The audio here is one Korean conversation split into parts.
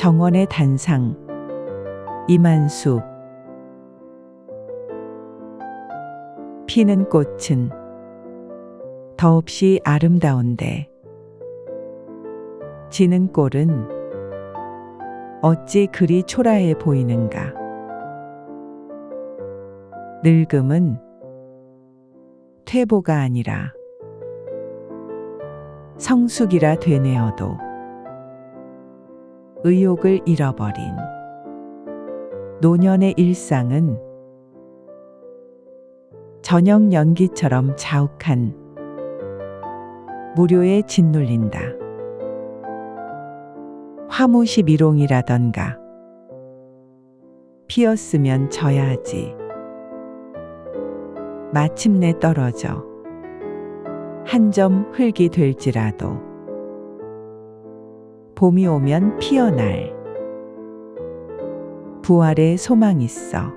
정원의 단상 이만수 피는 꽃은 더없이 아름다운데 지는 꼴은 어찌 그리 초라해 보이는가. 늙음은 퇴보가 아니라 성숙이라 되뇌어도 의욕을 잃어버린 노년의 일상은 저녁 연기처럼 자욱한 무료에 짓눌린다. 화무시 미롱이라던가 피었으면 져야지. 마침내 떨어져 한 점 흙이 될지라도 봄이 오면 피어날. 부활의 소망 있어.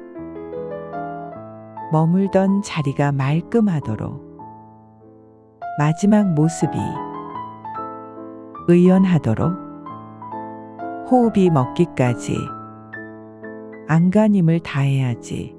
머물던 자리가 말끔하도록. 마지막 모습이 의연하도록. 호흡이 먹기까지. 안간힘을 다해야지.